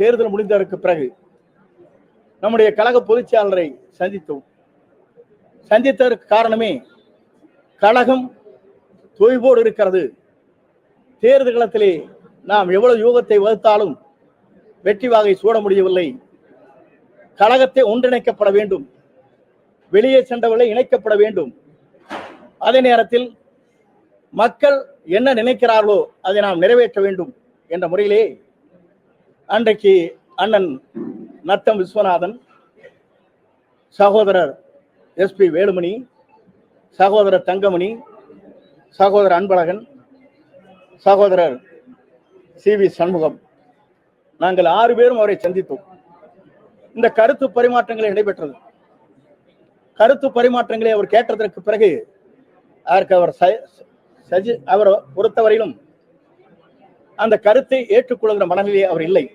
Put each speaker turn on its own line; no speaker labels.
தேர்தல் முடிந்ததற்கு பிறகு நம்முடைய கழக பொதுச்செயலரை சந்தித்தோம். சந்தித்ததற்கு காரணமே கழகம் தொய்வோடு இருக்கிறது. தேர்தல் களத்திலே நாம் எவ்வளவு யூகத்தை வகுத்தாலும் வெற்றி வாகை சூட முடியவில்லை. கழகத்தை ஒன்றிணைக்கப்பட வேண்டும். வெளியே சென்றவர்களை இணைக்கப்பட வேண்டும். அதே நேரத்தில் மக்கள் என்ன நினைக்கிறார்களோ அதை நாம் நிறைவேற்ற வேண்டும் என்ற முறையிலே அன்றைக்கு அண்ணன் நத்தம் விஸ்வநாதன் சகோதரர் எஸ்பி வேலுமணி சகோதரர் தங்கமணி சகோதரர் அன்பழகன் சகோதரர் சி வி சண்முகம். நாங்கள் ஆறு பேரும் அவரை சந்தித்தோம். இந்த கருத்து பரிமாற்றங்கள் நடைபெற்றது. கருத்து பரிமாற்றங்களை அவர் கேட்டதற்கு பிறகு அதற்கு அவர் ச- சஜி அவரை பொறுத்தவரையிலும் அந்த கருத்தை ஏற்றுக்கொள்கிற மனநிலை அவர் இல்லை.